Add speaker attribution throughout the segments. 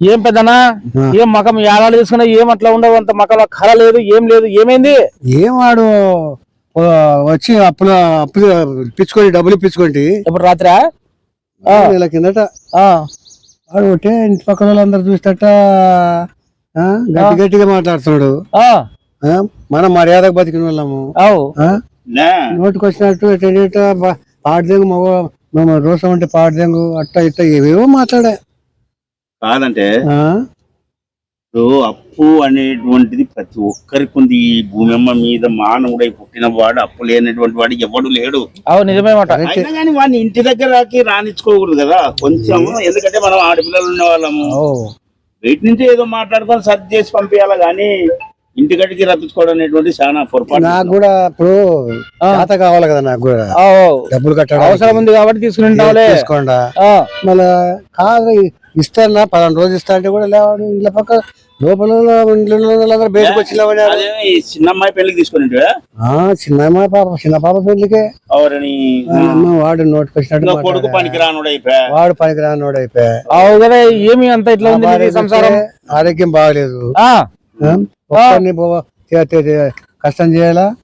Speaker 1: ఏం పెద్దనా? ఏం మకం ఏడాది తీసుకున్నా ఏం అట్లా ఉండవు? అంత మకం కళ లేదు ఏం లేదు ఏమైంది?
Speaker 2: ఏం వాడు? వచ్చి అప్పుల అప్పులు ఇప్పించుకొని డబ్బులు ఇప్పించుకోండి.
Speaker 1: ఇప్పుడు రాత్రా?
Speaker 2: నెల కిందట.
Speaker 1: ఆ,
Speaker 2: వాడు ఒకటే ఇంటి పక్కన వాళ్ళందరూ చూస్తట ఆ, గట్టి గట్టిగా మాట్లాడుతున్నాడు. మనం మర్యాదకు బతికిన వాళ్ళము.
Speaker 1: అవు.
Speaker 2: ఆ,
Speaker 3: నా
Speaker 2: నోటికి వచ్చినట్టు బా- పాడదెంగు మగ మేము రోసం అంటే పాడదెంగు అట్ట ఇట్ట ఏవేవో మాట్లాడా.
Speaker 3: కాదంటే అప్పు అనేటువంటిది ప్రతి ఒక్కరికి ఉంది. ఈ భూమి అమ్మ మీద మానవుడై పుట్టిన వాడు అప్పు లేనటువంటి వాడు ఎవడు లేడు.
Speaker 1: అవు నిజమే మాట.
Speaker 3: అయినా కానీ వాడిని ఇంటి దగ్గరకి రానిచ్చుకోకూడదు కదా. కొంచెం ఎందుకంటే మనం ఆడపిల్లలు ఉన్న వాళ్ళము
Speaker 2: ఓ,
Speaker 3: బయట నుంచి ఏదో మాట్లాడుకొని సర్ది చేసి పంపించాలి కానీ ఇంటికడికి రప్పించుకోవడం అనేటువంటి చాలా పొరపాటు.
Speaker 2: నాకు కూడా ఇప్పుడు చేత కావాలి కదా నాకు కూడా. డబ్బులు కట్టడం
Speaker 1: అవసరం ఉంది కాబట్టి తీసుకుని ఉంటావులే.
Speaker 2: తీసుకోండా? మళ్ళా కాదు ఇస్తానా పలానా రోజు ఇస్తా అంటే కూడా లేవాడు ఇంట్లో పక్క లోపల బయటకు వచ్చి లేవడారు.
Speaker 3: అదే ఈ చిన్న అమ్మాయి పెళ్ళికి తీసుకుని
Speaker 2: ఆ చిన్న అమ్మాయి పాప చిన్న పాప పెళ్ళికే వాడు నోటికి వచ్చినట్టు
Speaker 3: కొడుకు
Speaker 2: మాట్లాడా.
Speaker 3: పనికి రానుడు అయిపోయా
Speaker 2: వాడు పనికి రానోడు అయిపోయా
Speaker 1: ఏమి అంత ఇట్లా ఉంది సంసారం?
Speaker 2: ఆరోగ్యం బాగలేదు. పో- తే- కష్టం చేయాలా?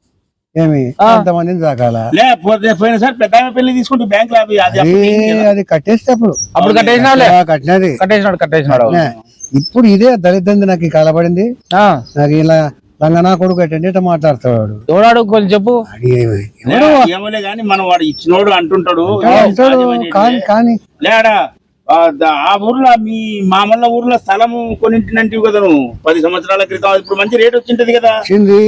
Speaker 2: ఏమి? అంతమందిని సాకాలా
Speaker 3: లేకపోతే పోయినసారి పెద్ద ఆమె పెళ్ళి తీసుకుంటే బ్యాంక్లో అవి- అది
Speaker 2: అది
Speaker 3: అప్పుడు ఏం చేయాలి?
Speaker 2: అది కట్టేస్తే అప్పుడు.
Speaker 1: అప్పుడు కట్టేసినావులే.
Speaker 2: ఆ, కట్టినది.
Speaker 1: కట్టేసినాడు కట్టేసినాడు
Speaker 2: ఇప్పుడు ఇదే దళితంది నాకు ఈ కలబడింది.
Speaker 1: ఆ,
Speaker 2: నాకు ఇలా లంగనా కొడుకు ఎట్టండి ఇట్ట మాట్లాడతాడు.
Speaker 1: ఎవడాడు కొంచెం చెప్పు?
Speaker 2: అది ఏమి-
Speaker 3: లే, ఏమోలే కానీ మన వాడు ఇచ్చినోడు అంటుంటాడు.
Speaker 2: కానీ కానీ
Speaker 3: లేడా? ఆ ఊర్లో మీ మామూలు ఊర్లో స్థలం కొనింటినంటివి కదా నువ్వు. పది సంవత్సరాల క్రితం ఇప్పుడు మంచి రేట్ వచ్చింటది కదా.
Speaker 2: వచ్చింది.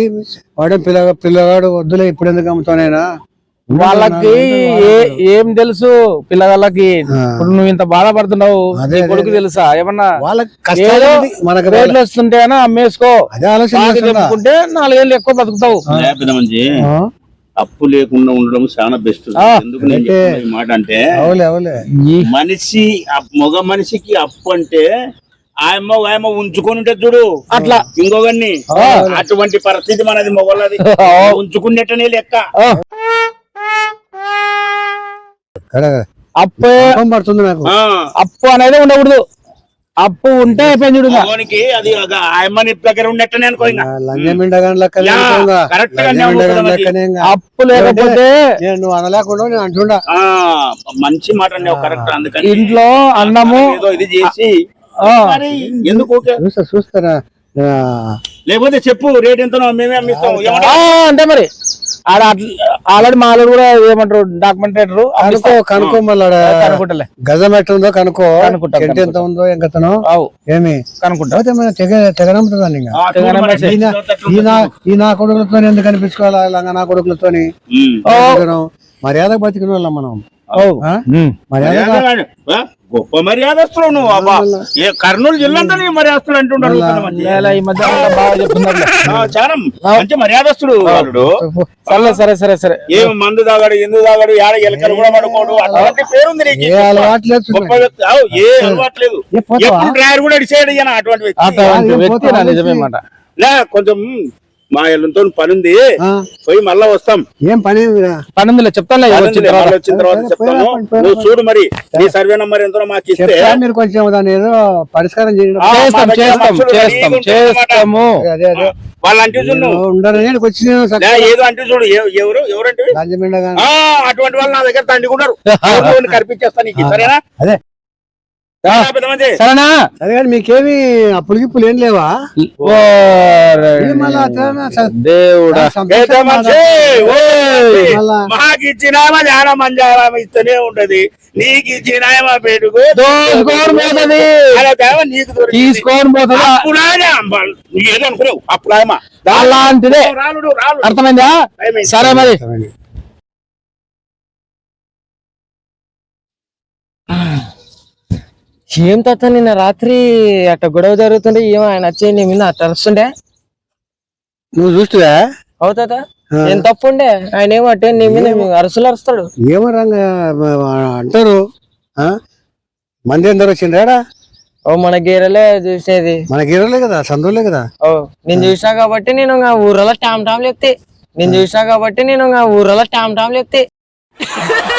Speaker 2: వాడే పిల్ల పిల్లగాడు వద్దులే ఇప్పుడు ఎందుకు అమ్ముతానైనా?
Speaker 1: వాళ్ళకి ఏ- ఏం తెలుసు పిల్లగాళ్ళకి? ఇప్పుడు నువ్వు ఇంత బాధపడుతున్నావు.
Speaker 2: అదే,
Speaker 1: నీ కొడుకు తెలుసా? ఏమన్నా
Speaker 2: వాళ్ళకి
Speaker 1: రేట్లు వస్తుంటేనా అమ్మేసుకో. చెప్పుకుంటే నాలుగేళ్ళు ఎక్కువ బతుకుతావు.
Speaker 3: అప్పు లేకుండా ఉండడం చాలా బెస్ట్ ఎందుకు నేను చెప్తున్నా ఈ మాట అంటే
Speaker 2: అవులే అవులే.
Speaker 3: మనిషి ఆ మగ మనిషికి అప్పు అంటే ఆయమ్మ ఆయమ్మ ఉంచుకొని ఉంటే చూడు.
Speaker 1: అట్లా.
Speaker 3: ఇంకొకరిని. అటువంటి పరిస్థితి మనది మొగలది ఉంచుకున్నట్టనే లెక్క.
Speaker 1: అప్పు.
Speaker 2: పడుతుంది నాకు.
Speaker 1: అప్పు అనేది ఉండకూడదు. అప్పు ఉంటే అయిపోయింది చూడు
Speaker 3: అది ఒక ఆయమ్మని దగ్గర ఉన్నట్టనే.
Speaker 1: అప్పు లేకపోతే
Speaker 2: నేను నువ్వు అనలేకుండా నేను అంటుండా.
Speaker 3: ఆ మంచి మాట అన్నావు కరెక్ట్ అందుకని.
Speaker 1: ఇంట్లో అన్నము
Speaker 3: ఏదో ఇది చేసి. ఎందుకు?
Speaker 2: చూస్తా చూస్తారా?
Speaker 3: లేకపోతే చెప్పు రేట్ ఎంతనో మేమే అమ్మిస్తాం.
Speaker 1: ఆ,
Speaker 3: ఏమంటావ్?
Speaker 1: అంతే మరి. ఆడ ఆల్రెడీ మా ఆల్రెడీ కూడా ఏమంటారు డాక్యుమెంటేటర్.
Speaker 2: కనుకో కనుకో మళ్ళా గజం ఎట్ట ఉందో కనుకో.
Speaker 1: కనుక్కుంటా,
Speaker 2: ఎంత ఎంత ఉందో ఎంకతనో ఏమి?
Speaker 1: కనుక్కుంటా.
Speaker 2: పోతే మన తెగ తెగనమ్ముతుందండి ఇంకా.
Speaker 3: ఆ, చూడు మరి
Speaker 1: తెగనమ్మేసి.
Speaker 3: ఎట్లా
Speaker 2: ఈ నా కొడుకులతో ఎందుకు కనిపించుకోవాలా? నా కొడుకులతోని? మర్యాద బతికిన వాళ్ళం మనం. మర్యాద?
Speaker 3: గొప్ప మర్యాదస్తులు నువ్వు అబ్బా ఏ కర్నూలు జిల్లా అంతా నీ మర్యాదస్తులు అంటుంటారు ఆ, చాలా మంచి మర్యాదస్తుడు వాడు
Speaker 1: సరే సరే సరే సరే
Speaker 3: ఏం మందు తాగాడు ఎందుకు తాగాడు ఏడ ఎలకలు కూడా పడుకోడు అటువంటి పేరుంది నీకు గొప్ప వ్యక్తి ఏ అలవాట్లేదు? ఎప్పుడు డ్రైవర్ కూడా అటువంటి వ్యక్తి
Speaker 1: అటువంటి
Speaker 2: ఏం
Speaker 1: వ్యక్తి నా
Speaker 2: పోతావు?
Speaker 1: నిజమే మాట
Speaker 3: లే కొంచెం మా ఇళ్ళతో పని ఉంది పోయి మళ్ళా వస్తాం.
Speaker 2: ఏం పని
Speaker 1: చెప్తాను
Speaker 3: పని
Speaker 1: వచ్చిన
Speaker 3: ఉంది,
Speaker 1: తర్వాత.
Speaker 3: మళ్ళా వచ్చిన తర్వాత చెప్తాను. నువ్వు చూడు మరి నీ సర్వే నంబర్ ఎంతో మాకు ఇస్తే.
Speaker 2: చెప్తా మీరు కొంచెం ఏదో పరిష్కారం
Speaker 1: చేస్తాం. చేస్తాము.
Speaker 3: వాళ్ళు అంటే ఏదో అంటే చూడు ఎవ- ఎవరు ఎవరంటే అటువంటి వాళ్ళు నా దగ్గర తండ్రికున్నారు కనిపించేస్తా నీకు సరేనా?
Speaker 2: అదే.
Speaker 3: సరేనా,
Speaker 2: అదే కానీ మీకేమి అప్పులకి ఇప్పుడు ఏం లేవా?
Speaker 1: దేవుడా.
Speaker 3: మాకు ఇచ్చినామా ఇస్తూనే ఉంటది. నీకు ఇచ్చినామా పెట్టుకో.
Speaker 1: దోసుకోని పోతది. తీసుకొని పోతుందా?
Speaker 3: అప్పులాయమా
Speaker 1: అలాంటిదే. అర్థమైందా? సరే మరి.
Speaker 4: ఏం తాత నిన్న రాత్రి అట్ట గొడవ జరుగుతుండే ఏమో ఆయన వచ్చి నీ మీద అట్ట అరుస్తుండే.
Speaker 2: నువ్వు చూస్తువా
Speaker 4: అవుతాత ఏం తప్పు ఉండే ఆయన ఏమో అట్టే నీ మీద అరుసులు అరుస్తాడు.
Speaker 2: ఏమో రంగ అంటారు. ఆ? మంది ఎందరు వచ్చిండ్రాడా
Speaker 4: ఓ మన గేరలే చూసేది.
Speaker 2: మనకి ఇరవలే కదా సందులే కదా?
Speaker 4: ఓ నేను చూసా కాబట్టి నేను ఇంకా ఊరలో టామ్ టామ్ లేపుతే. నేను చూసా కాబట్టి నేను ఇంకా ఊర్లో టామ్ టామ్ చెప్తే